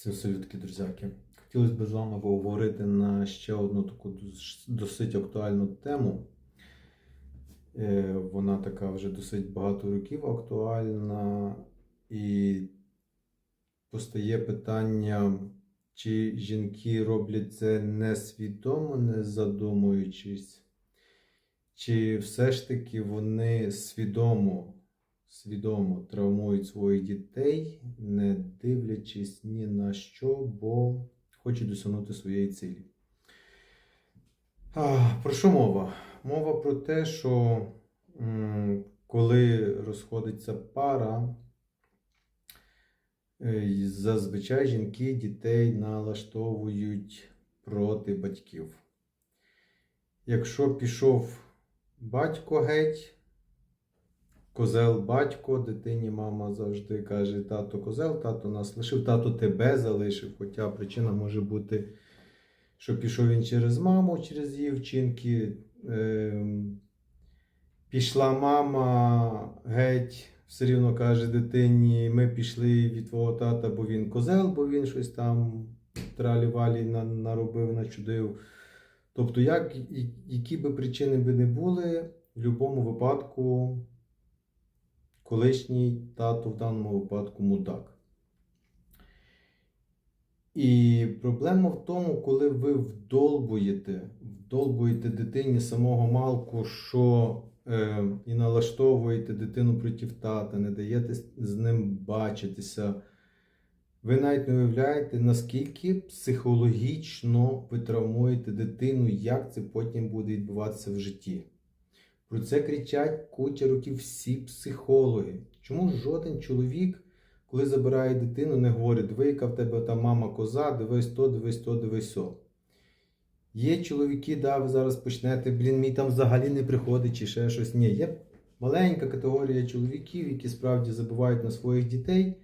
Всім салютки, друзяки. Хотілося б з вами поговорити на ще одну таку досить актуальну тему. Е, Вона така вже досить багато років актуальна, і постає питання, чи жінки роблять це несвідомо, не задумуючись, чи все ж таки вони свідомо свідомо травмують своїх дітей, не дивлячись ні на що, бо хочуть досягнути своєї цілі. А, про що мова? Мова про те, що м, коли розходиться пара, е, зазвичай жінки дітей налаштовують проти батьків. Якщо пішов батько геть, Козел батько, дитині мама завжди каже: тато козел, тато нас лишив, тато тебе залишив. Хоча причина може бути, що пішов він через маму, через її вчинки. Ем, Пішла мама геть, все рівно каже дитині: ми пішли від твого тата, бо він козел, бо він щось там тралі-валі наробив, начудив. Тобто, як, які би причини би не були, в будь-якому випадку колишній тато в даному випадку мудак. І проблема в тому, коли ви вдолбуєте, вдолбуєте дитині самого малку, що е, і налаштовуєте дитину проти тата, не даєте з ним бачитися. Ви навіть не уявляєте, наскільки психологічно ви травмуєте дитину, як це потім буде відбуватися в житті. Про це кричать куча років всі психологи. Чому жоден чоловік, коли забирає дитину, не говорить, диви, яка в тебе та мама коза, дивись то, дивись то, дивись то. Є чоловіки, да, ви зараз почнете, блін, мій там взагалі не приходить чи ще щось. Ні, є маленька категорія чоловіків, які справді забувають на своїх дітей.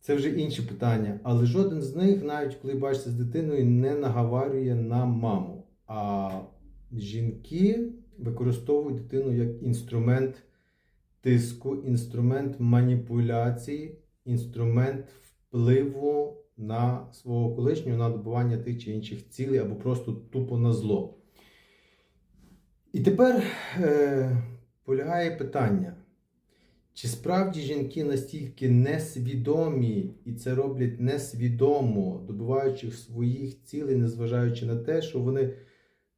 Це вже інші питання. Але жоден з них, навіть коли бачиться з дитиною, не наговарює на маму. А жінки використовують дитину як інструмент тиску, інструмент маніпуляції, інструмент впливу на свого колишнього на добування тих чи інших цілей або просто тупо на зло. І тепер е, полягає питання. Чи справді жінки настільки несвідомі і це роблять несвідомо, добуваючи своїх цілей, незважаючи на те, що вони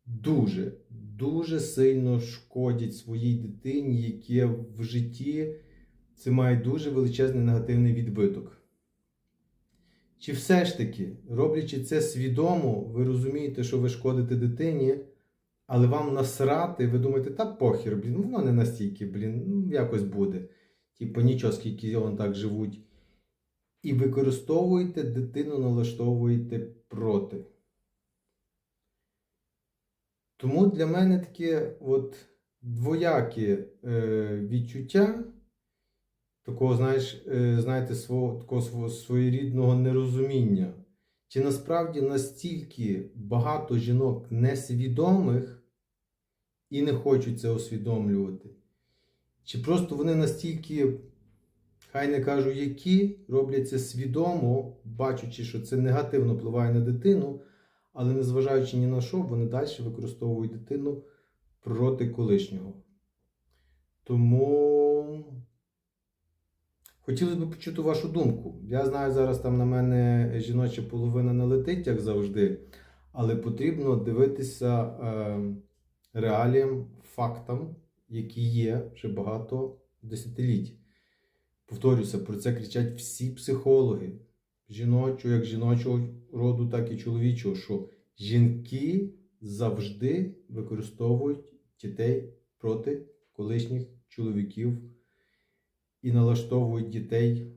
дуже, дуже сильно шкодять своїй дитині, яке в житті це має дуже величезний негативний відбиток. Чи все ж таки, роблячи це свідомо, ви розумієте, що ви шкодите дитині, але вам насрати, ви думаєте, та похер, блін, ну воно не настільки, блін, ну якось буде. Типу, нічого, скільки вони так живуть. І використовуєте дитину, налаштовуєте проти. Тому для мене таке от двояке е, відчуття такого, знаєш, е, знаєте, свого, такого свого своєрідного нерозуміння. Чи насправді настільки багато жінок несвідомих і не хочуть це усвідомлювати? Чи просто вони настільки, хай не кажу, які, роблять це свідомо, бачачи, що це негативно впливає на дитину, але незважаючи ні на що, вони далі використовують дитину проти колишнього. Тому хотілося б почути вашу думку. Я знаю, зараз там на мене жіноча половина не летить, як завжди, але потрібно дивитися е, реаліям, фактам, які є вже багато десятиліть. Повторюся, про це кричать всі психологи, жіночого, як жіночого роду, так і чоловічого, що жінки завжди використовують дітей проти колишніх чоловіків і налаштовують дітей,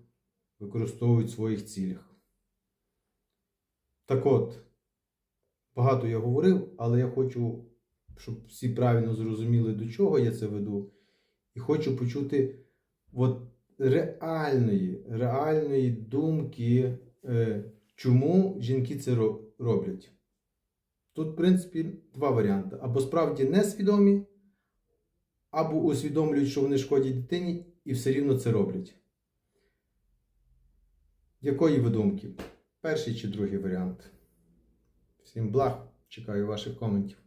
використовують в своїх цілях. Так от, багато я говорив, але я хочу, щоб всі правильно зрозуміли, до чого я це веду. І хочу почути от реальної, реальної думки, е, чому жінки це роблять. Тут, в принципі, два варіанти. Або справді несвідомі, або усвідомлюють, що вони шкодять дитині, і все рівно це роблять. Якої ви думки? перший чи другий варіант. Всім благ, чекаю ваших коментів.